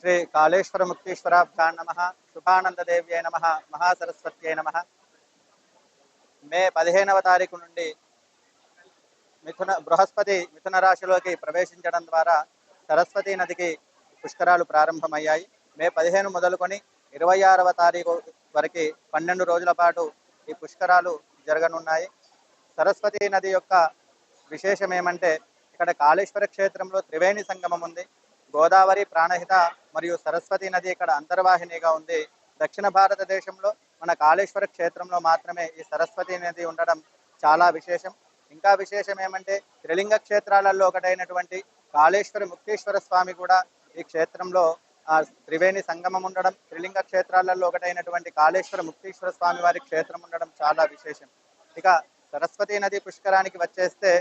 శ్రీ కాళేశ్వర ముక్తీశ్వరాభ్యాన్ నమ శుభానందదేవ్యై నమ మహాసరస్వత్యై నమ. మే పదిహేనవ తారీఖు నుండి మిథున బృహస్పతి మిథున రాశిలోకి ప్రవేశించడం ద్వారా సరస్వతి నదికి పుష్కరాలు ప్రారంభమయ్యాయి. మే పదిహేను మొదలుకొని ఇరవై ఆరవ తారీఖు వరకు పన్నెండు రోజుల పాటు ఈ పుష్కరాలు జరగనున్నాయి. సరస్వతి నది యొక్క విశేషం ఏమంటే ఇక్కడ కాళేశ్వర క్షేత్రంలో త్రివేణి సంగమం ఉంది. గోదావరి ప్రాణహిత మరియు సరస్వతి నది ఇక్కడ అంతర్వాహినిగా ఉంది. దక్షిణ భారతదేశంలో మన కాళేశ్వర క్షేత్రంలో మాత్రమే ఈ సరస్వతి నది ఉండడం చాలా విశేషం. ఇంకా విశేషం ఏమంటే త్రిలింగ క్షేత్రాలలో ఒకటైనటువంటి కాళేశ్వర ముక్తేశ్వర స్వామి కూడా ఈ క్షేత్రంలో ఆ త్రివేణి సంగమం ఉండడం త్రిలింగ క్షేత్రాలలో ఒకటైనటువంటి కాళేశ్వర ముక్తేశ్వర స్వామి వారి క్షేత్రం ఉండడం చాలా విశేషం. ఇక సరస్వతి నది పుష్కరానికి వచ్చేస్తే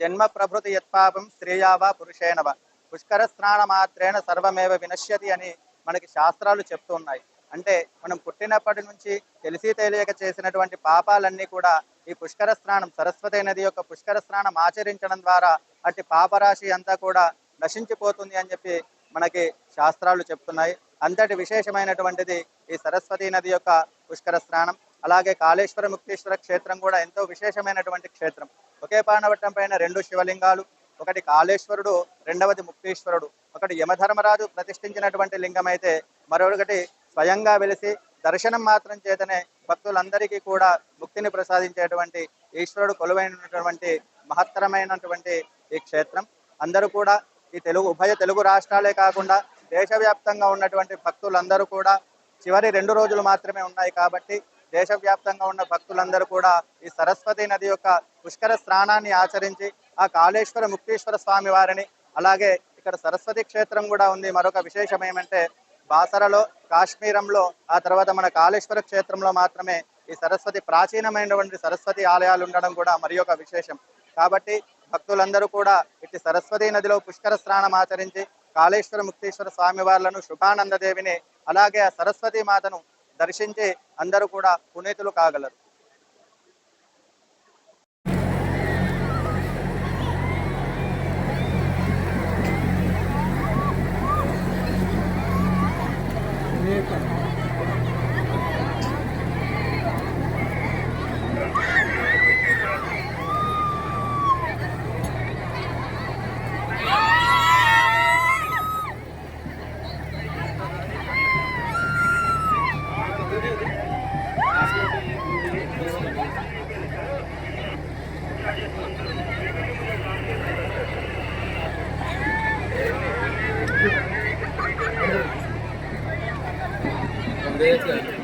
జన్మ ప్రభృతి యత్పాపం స్త్రీయావా పురుషేణవ. పుష్కర స్నాన మాత్రేణ సర్వమేవ వినశ్యతి అని మనకి శాస్త్రాలు చెప్తూ ఉన్నాయి. అంటే మనం పుట్టినప్పటి నుంచి తెలిసి తెలియక చేసినటువంటి పాపాలన్నీ కూడా ఈ పుష్కర స్నానం సరస్వతి నది యొక్క పుష్కర స్నానం ఆచరించడం ద్వారా అట్టి పాపరాశి అంతా కూడా నశించిపోతుంది అని చెప్పి మనకి శాస్త్రాలు చెప్తున్నాయి. అంతటి విశేషమైనటువంటిది ఈ సరస్వతి నది యొక్క పుష్కర స్నానం అలాగే కాళేశ్వర ముక్తేశ్వర క్షేత్రం కూడా ఎంతో విశేషమైనటువంటి క్షేత్రం. ఒకే పానవట్టం పైన రెండు శివలింగాలు ఒకటి కాళేశ్వరుడు రెండవది ముక్తేశ్వరుడు. ఒకటి యమధర్మరాజు ప్రతిష్ఠించినటువంటి లింగం అయితే మరొకటి స్వయంగా వెలిసి దర్శనం మాత్రం చేతనే భక్తులందరికీ కూడా ముక్తిని ప్రసాదించేటువంటి ఈశ్వరుడు కొలువైనటువంటి మహత్తరమైనటువంటి ఈ క్షేత్రం. అందరూ కూడా ఈ తెలుగు ఉభయ తెలుగు రాష్ట్రాలే కాకుండా దేశవ్యాప్తంగా ఉన్నటువంటి భక్తులందరూ కూడా చివరి రెండు రోజులు మాత్రమే ఉన్నాయి కాబట్టి దేశవ్యాప్తంగా ఉన్న భక్తులందరూ కూడా ఈ సరస్వతి నది యొక్క పుష్కర స్నానాన్ని ఆచరించి ఆ కాళేశ్వర ముక్తేశ్వర స్వామి వారిని అలాగే ఇక్కడ సరస్వతి క్షేత్రం కూడా ఉంది. మరొక విశేషం ఏమంటే బాసరలో కాశ్మీరంలో ఆ తర్వాత మన కాళేశ్వర క్షేత్రంలో మాత్రమే ఈ సరస్వతి ప్రాచీనమైనటువంటి సరస్వతి ఆలయాలు ఉండడం కూడా మరి విశేషం. కాబట్టి భక్తులందరూ కూడా ఇటు సరస్వతి నదిలో పుష్కర స్నానం ఆచరించి కాళేశ్వర ముక్తేశ్వర స్వామి వార్లను శుభానందదేవిని అలాగే ఆ సరస్వతి మాతను దర్శించి అందరూ కూడా పునీతులు కాగలరు. Obrigado.